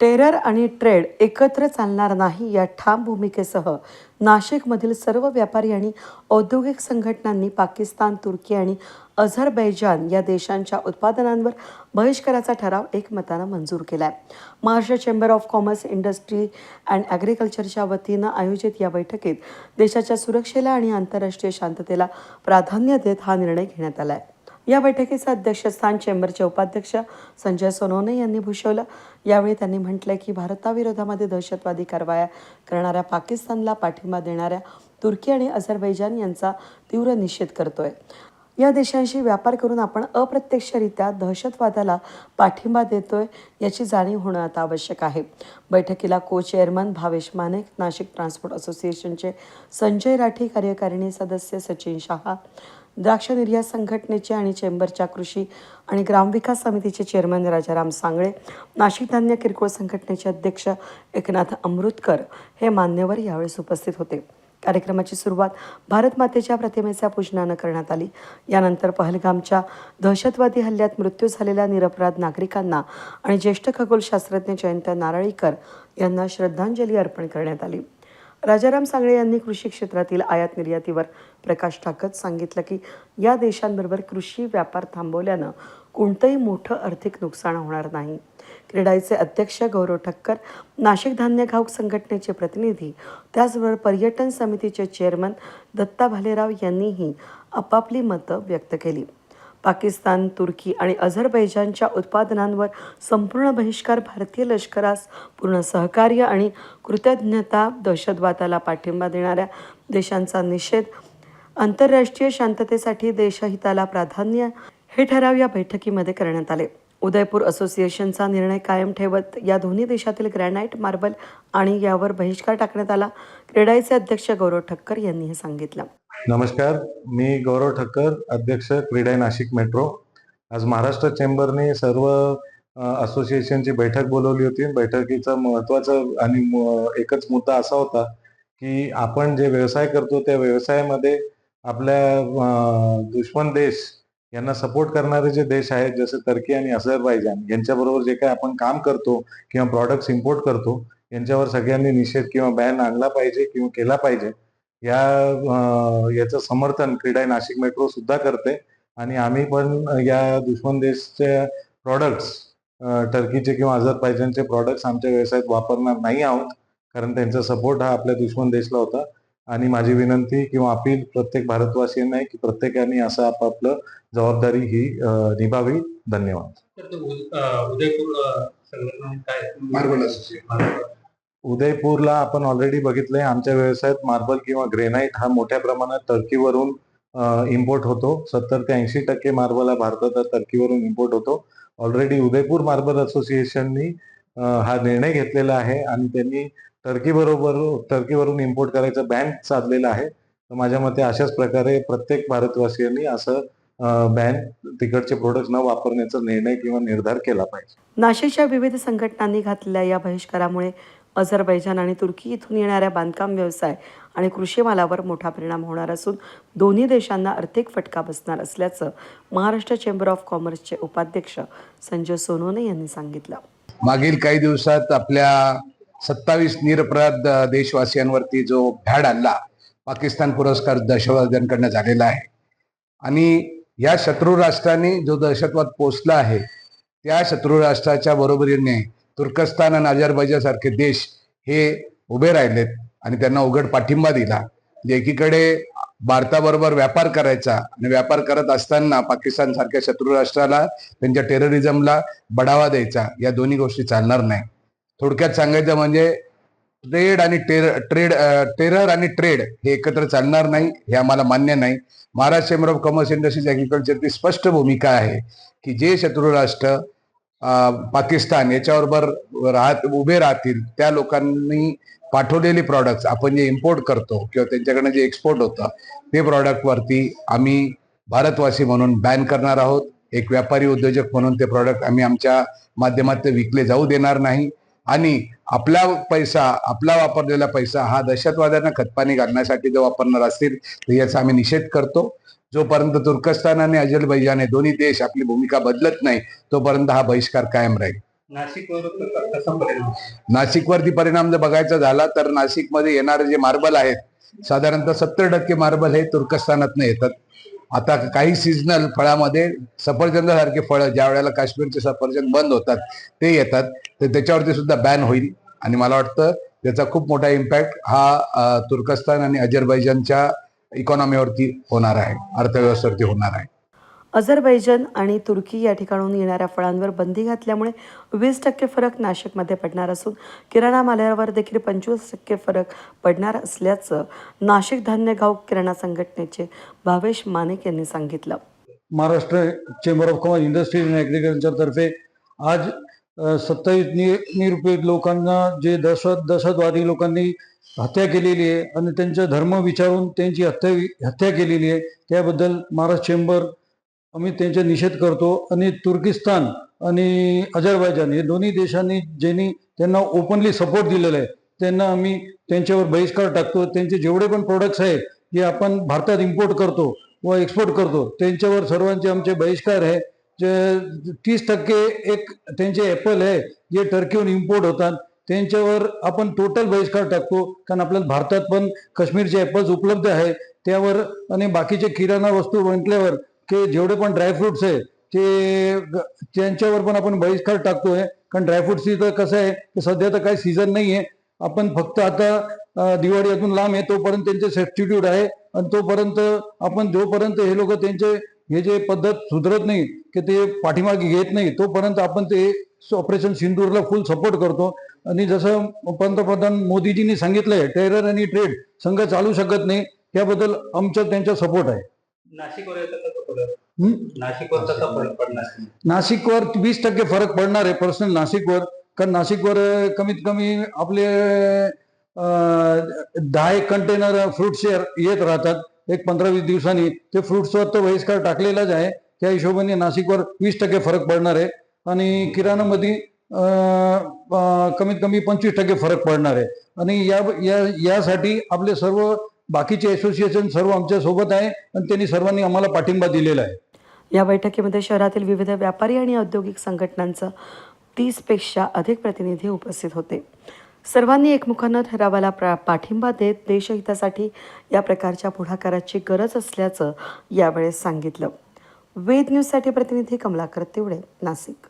Terror आणि trade एकत्र चालणार नाही या ठाम भूमिकेसह नाशिकमधील सर्व व्यापारी आणि औद्योगिक संघटनांनी पाकिस्तान तुर्की आणि अझरबैजान या देशांच्या उत्पादनांवर बहिष्काराचा ठराव एकमतानं मंजूर केला आहे Maharashtra chamber of commerce industry and ॲग्रिकल्चरच्या वतीनं आयोजित या बैठकीत देशाच्या सुरक्षेला आणि आंतरराष्ट्रीय शांततेला प्राधान्य देत हा निर्णय घेण्यात आला आहे या बैठकीचं अध्यक्षस्थान चेंबरचे उपाध्यक्ष संजय सोनवणे यांनी भूषवलं. यावेळी त्यांनी म्हटलंय की भारताविरोधामध्ये दहशतवादी कारवाया करणाऱ्या पाकिस्तानला पाठिंबा देणाऱ्या तुर्की आणि अझरबैजान यांचा तीव्र निषेध करतोय. या देशांशी व्यापार करून आपण अप्रत्यक्षरित्या दहशतवादाला पाठिंबा देतोय याची जाणीव होणं आता आवश्यक आहे. बैठकीला co chairman Bhavesh Manek Nashik transport असोसिएशनचे संजय राठी कार्यकारिणी सदस्य सचिन शहा द्राक्ष निर्यात संघटनेचे आणि चेंबरच्या कृषी आणि ग्रामविकास समितीचे चेअरमन राजाराम सांगळे नाशिक धान्य किरकोळ संघटनेचे अध्यक्ष एकनाथ अमृतकर हे मान्यवर यावेळेस उपस्थित होते. कार्यक्रमाची सुरुवात भारत मातेच्या प्रतिमेच्या पूजनानं करण्यात आली. यानंतर पहलगामच्या दहशतवादी हल्ल्यात मृत्यू झालेल्या निरपराध नागरिकांना आणि ज्येष्ठ खगोलशास्त्रज्ञ जयंत नारळीकर यांना श्रद्धांजली अर्पण करण्यात आली. राजाराम सांगळे यांनी कृषी क्षेत्रातील आयात निर्यातीवर प्रकाश टाकत सांगितलं की या देशांबरोबर कृषी व्यापार थांबवल्यानं कोणतंही मोठं आर्थिक नुकसान होणार नाही. क्रीडाईचे अध्यक्ष गौरव ठक्कर नाशिक धान्य घाऊक संघटनेचे प्रतिनिधी त्याचबरोबर पर्यटन समितीचे चेअरमन दत्ता भालेराव यांनीही आपापली मतं व्यक्त केली. पाकिस्तान तुर्की आणि अझरबैजानच्या उत्पादनांवर संपूर्ण बहिष्कार भारतीय लष्करास पूर्ण सहकार्य आणि कृतज्ञता दहशतवादाला पाठिंबा देणाऱ्या देशांचा निषेध आंतरराष्ट्रीय शांततेसाठी देशहिताला प्राधान्य हे ठराव या बैठकीमध्ये करण्यात आले. उदयपूर असोसिएशनचा निर्णय कायम ठेवत या दोन्ही देशातील ग्रॅनाईट मार्बल आणि यावर बहिष्कार टाकण्यात आला. क्रेडाईचे अध्यक्ष गौरव ठक्कर यांनी हे सांगितलं. नमस्कार मी गौरव ठक्कर अध्यक्ष क्रीडा नाशिक मेट्रो. आज महाराष्ट्र चेंबरने सर्व असोसिएशनची बैठक बोलवली होती. बैठकीचा महत्त्वाचा आणि एकच मुद्दा असा होता की आपण जे व्यवसाय करतो त्या व्यवसायामध्ये आपल्या दुश्मन देश यांना सपोर्ट करणारे जे देश आहेत जसे टर्की आणि अझरबायजान यांच्याबरोबर जे काही आपण काम करतो किंवा प्रॉडक्ट्स इम्पोर्ट करतो यांच्यावर सगळ्यांनी निषेध किंवा बॅन आणला पाहिजे किंवा केला पाहिजे. या याचं समर्थन क्रीडा नाशिक मेट्रो सुद्धा करते. आणि आम्ही पण या दुश्मन देशचे प्रॉडक्ट्स टर्कीचे किंवा अझरबैजानचे प्रॉडक्ट्स आमच्या व्यवसायात वापरणार नाही आहोत. कारण त्यांचा सपोर्ट हा आपल्या दुश्मन देशला होता. आणि माझी विनंती किंवा अपील प्रत्येक भारतवासियांना आहे की प्रत्येकाने असं आपापलं जबाबदारी ही निभावी. धन्यवाद. उदयपूरला आपण ऑलरेडी बघितलंय आमच्या व्यवसायात मार्बल किंवा ग्रेनाईट हा मोठ्या प्रमाणात टर्कीवरून इम्पोर्ट होतो. सत्तर ते ऐंशी टक्के मार्बल हा भारतात टर्कीवरून इम्पोर्ट होतो. ऑलरेडी उदयपूर मार्बल असोसिएशननी हा निर्णय घेतलेला आहे आणि त्यांनी टर्की बरोबर टर्कीवरून इम्पोर्ट करायचं बॅन साधलेलं आहे. तर माझ्या मते अशाच प्रकारे प्रत्येक भारतवासियांनी असं बॅन तिकडचे प्रोडक्ट न वापरण्याचा निर्णय किंवा निर्धार केला पाहिजे. नाशिकच्या विविध संघटनांनी घातलेल्या या बहिष्कारामुळे अझरबैजान आणि तुर्की इथून येणाऱ्या बांधकाम व्यवसाय आणि कृषी मालावर मोठा परिणाम होणार असून दोन्ही देशांना आर्थिक फटका बसणार असल्याचं महाराष्ट्र चेंबर ऑफ कॉमर्सचे उपाध्यक्ष संजय सोनोने यांनी सांगितलं. मागील काही दिवसात आपल्या सत्तावीस निरपराध देशवासियांवरती जो भ्याड आणला पाकिस्तान पुरस्कार दहशतवाद्यांकडनं झालेला आहे आणि या शत्रू राष्ट्रांनी जो दहशतवाद पोचला आहे त्या शत्रू राष्ट्राच्या बरोबरीने तुर्कस्तान आणि अजरबैजा सारखे देश हे उभे राहिलेत आणि त्यांना उघड पाठिंबा दिला. जे एकीकडे भारताबरोबर व्यापार करायचा आणि व्यापार करत असताना पाकिस्तान सारख्या शत्रू राष्ट्राला त्यांच्या टेररिझमला बढावा द्यायचा या दोन्ही गोष्टी चालणार नाही. थोडक्यात सांगायचं म्हणजे ट्रेड आणि टेर ट्रेड टेरर आणि ट्रेड हे एकत्र चालणार नाही हे आम्हाला मान्य नाही. Maharashtra chamber of commerce industries ॲग्रिकल्चरची स्पष्ट भूमिका आहे की जे शत्रू राष्ट्र पाकिस्तान याच्याबरोबर राहत उभे राहतील त्या लोकांनी पाठवलेले प्रॉडक्ट्स आपण जे इम्पोर्ट करतो किंवा त्यांच्याकडनं जे एक्सपोर्ट होतं ते प्रॉडक्टवरती आम्ही भारतवासी म्हणून बॅन करणार आहोत. एक व्यापारी उद्योजक म्हणून ते प्रॉडक्ट आम्ही आमच्या माध्यमात विकले जाऊ देणार नाही. आणि आपला पैसा आपला वापरलेला पैसा हा दहशतवाद्यांना खतपाणी घालण्यासाठी जर वापरणार असतील तर याचा आम्ही निषेध करतो. जोपर्यंत तुर्कस्तान आणि अजरबैजान हे दोन्ही देश आपली भूमिका बदलत नाही तोपर्यंत हा बहिष्कार कायम राहील. नाशिकवर नाशिकवरती परिणाम जर बघायचा झाला तर नाशिकमध्ये येणारे जे मार्बल आहेत साधारणतः सत्तर टक्के मार्बल हे तुर्कस्तानातनं येतात. आता काही सीजनल फळामध्ये सफरचंदासारखे फळं ज्या वेळेला काश्मीरचे सफरचंद बंद होतात ते येतात. तर त्याच्यावरती सुद्धा बॅन होईल. आणि मला वाटतं त्याचा खूप मोठा इम्पॅक्ट हा तुर्कस्तान आणि अजरबैजानच्या इकॉनॉमीवरती होणार आहे. अर्थव्यवस्थेवरती होणार आहे. अझरबैजन आणि तुर्की या ठिकाणून येणाऱ्या फळांवर बंदी घातल्यामुळे वीस टक्के फरक नाशिकमध्ये पडणार असून किराणा मालावर देखील पंचवीस टक्के फरक पडणार असल्याचं नाशिक धान्य घाऊक किराणा संघटनेचे भावेश मानेक यांनी सांगितलं. Maharashtra chamber of commerce industry and ॲग्रिकल्चरतर्फे आज सत्तावीस निरुपयोग लोकांना जे दहशत दहशतवादी लोकांनी हत्या केलेली आहे आणि त्यांचा धर्म विचारून त्यांची हत्या हत्या केलेली आहे त्याबद्दल महाराष्ट्र चेंबर आम्ही त्यांचा निषेध करतो आणि तुर्किस्तान आणि अजरबैजान हे दोन्ही देशांनी ज्यांनी त्यांना ओपनली सपोर्ट दिलेला आहे त्यांना आम्ही त्यांच्यावर बहिष्कार टाकतो. त्यांचे जेवढे पण प्रोडक्ट्स आहेत जे आपण भारतात इम्पोर्ट करतो व एक्सपोर्ट करतो त्यांच्यावर सर्वांचे आमचे बहिष्कार आहे. जे तीस टक्के एक त्यांचे ॲपल आहे जे टर्कीहून इम्पोर्ट होतात त्यांच्यावर आपण टोटल बहिष्कार टाकतो. कारण आपल्याला भारतात पण काश्मीरचे ॲपल्स उपलब्ध आहे त्यावर आणि बाकीचे किराणा वस्तू म्हटल्यावर की जेवढे पण ड्रायफ्रुट्स आहे ते ग- त्यांच्यावर पण आपण बहिष्कार टाकतोय. कारण ड्रायफ्रुट्सची तर कसं आहे की सध्या तर काही सीझन नाही आहे आपण फक्त आता दिवाळी अजून लांब आहे तोपर्यंत त्यांचे सबस्टिट्यूट आहे. आणि तोपर्यंत आपण जोपर्यंत हे लोक त्यांचे हे जे पद्धत सुधरत नाही की ते पाठीमागे घेत नाही तोपर्यंत आपण ते ऑपरेशन सिंदूरला फुल सपोर्ट करतो. आणि जसं पंतप्रधान मोदीजींनी सांगितलंय टेरर आणि ट्रेड संघ चालू शकत नाही त्याबद्दल आमचा त्यांचा सपोर्ट आहे. नाशिकवर नाशिकवर कसा फरक पडणार नाशिकवर वीस टक्के फरक पडणार आहे पर्सनल नाशिकवर. कारण नाशिकवर अं, कमीत कमी आपले अं, दहा एक कंटेनर फ्रुट्सचे येत राहतात. एक पंधरा वीस दिवसांनी. ते फ्रुट्सवर तर बहिष्कार टाकलेलाच आहे. त्या हिशोबाने नाशिकवर वीस टक्के फरक पडणार आहे. आणि किराणामध्ये अं, अं, कमीत कमी पंचवीस टक्के फरक पडणार आहे. आणि या या यासाठी आपले सर्व बाकीचे असोसिएशन सर्व आमच्यासोबत आहे आणि त्यांनी सर्वांनी आम्हाला पाठिंबा दिलेला आहे. या बैठकीमध्ये शहरातील विविध व्यापारी आणि औद्योगिक संघटनांचं तीसपेक्षा अधिक प्रतिनिधी उपस्थित होते. सर्वांनी एकमुखानं ठरावाला प्रा पाठिंबा देत देशहितासाठी या प्रकारच्या पुढाकाराची गरज असल्याचं यावेळेस सांगितलं. वेद न्यूजसाठी प्रतिनिधी कमलाकर तिवडे नाशिक.